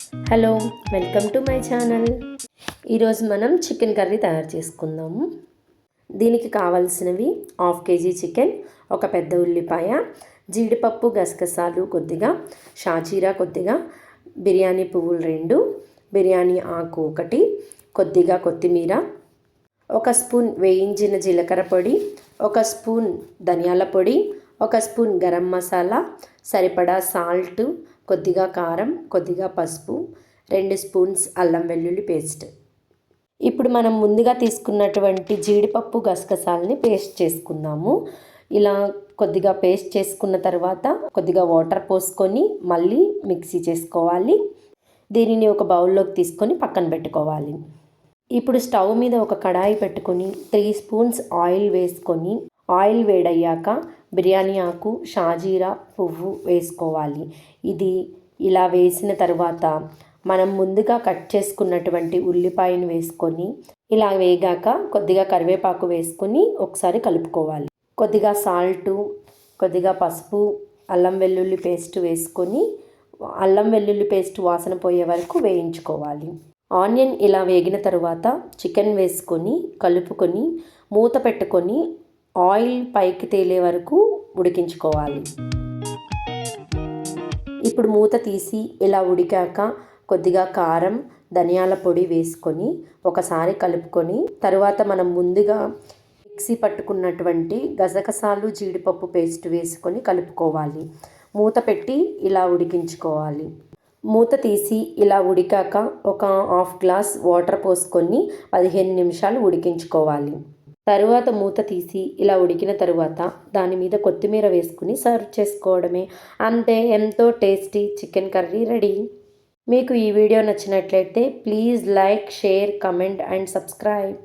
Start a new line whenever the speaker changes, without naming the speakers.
Hello welcome to my channel. ఈరోజు మనం chicken curry తయారు చేసుకుందాము దీనికి కావాల్సినవి హాఫ్ కేజీ చికెన్ ఒక పెద్ద ఉల్లిపాయ జీడిపప్పు గసగసాలు కొద్దిగా షాజీరా కొద్దిగా బిర్యానీ పువ్వులు రెండు బిర్యానీ ఆకు ఒకటి కొద్దిగా కొత్తిమీర ఒక స్పూన్ వేయించిన జీలకర్ర పొడి ఒక స్పూన్ ధనియాల పొడి ఒక స్పూన్ గరం మసాలా సరిపడా సాల్ట్ కొద్దిగా కారం కొద్దిగా పసుపు రెండు స్పూన్స్ అల్లం వెల్లుల్లి పేస్ట్. ఇప్పుడు మనం ముందుగా తీసుకున్నటువంటి జీడిపప్పు గసగసాలని పేస్ట్ చేసుకుందాము. ఇలా కొద్దిగా పేస్ట్ చేసుకున్న తర్వాత కొద్దిగా వాటర్ పోసుకొని మళ్ళీ మిక్సీ చేసుకోవాలి. దీనిని ఒక బౌల్లోకి తీసుకొని పక్కన పెట్టుకోవాలి. ఇప్పుడు స్టవ్ మీద ఒక కడాయి పెట్టుకొని త్రీ స్పూన్స్ ఆయిల్ వేసుకొని ఆయిల్ వేడయ్యాక బిర్యానీ ఆకు షాజీరా పువ్వు వేసుకోవాలి. ఇది ఇలా వేసిన తర్వాత మనం ముందుగా కట్ చేసుకున్నటువంటి ఉల్లిపాయను వేసుకొని ఇలా వేగాక కొద్దిగా కరివేపాకు వేసుకొని ఒకసారి కలుపుకోవాలి. కొద్దిగా సాల్టు కొద్దిగా పసుపు అల్లం వెల్లుల్లి పేస్ట్ వేసుకొని అల్లం వెల్లుల్లి పేస్ట్ వాసన పోయే వరకు వేయించుకోవాలి. ఆనియన్ ఇలా వేగిన తర్వాత చికెన్ వేసుకొని కలుపుకొని మూత పెట్టుకొని ఆయిల్ పైకి తేలే వరకు ఉడికించుకోవాలి. ఇప్పుడు మూత తీసి ఇలా ఉడికాక కొద్దిగా కారం ధనియాల పొడి వేసుకొని ఒకసారి కలుపుకొని తరువాత మనం ముందుగా మిక్సీ పట్టుకున్నటువంటి గసగసాలు జీడిపప్పు పేస్ట్ వేసుకొని కలుపుకోవాలి. మూత పెట్టి ఇలా ఉడికించుకోవాలి. మూత తీసి ఇలా ఉడికాక ఒక హాఫ్ గ్లాస్ వాటర్ పోసుకొని పదిహేను నిమిషాలు ఉడికించుకోవాలి. తరువాత మూత తీసి ఇలా ఉడికిన తరువాత దాని మీద కొత్తిమీర వేసుకుని సర్వ్ చేసుకోవడమే. అంతే ఎంతో టేస్టీ చికెన్ కర్రీ రెడీ. మీకు ఈ వీడియో నచ్చినట్లయితే please like share comment and subscribe.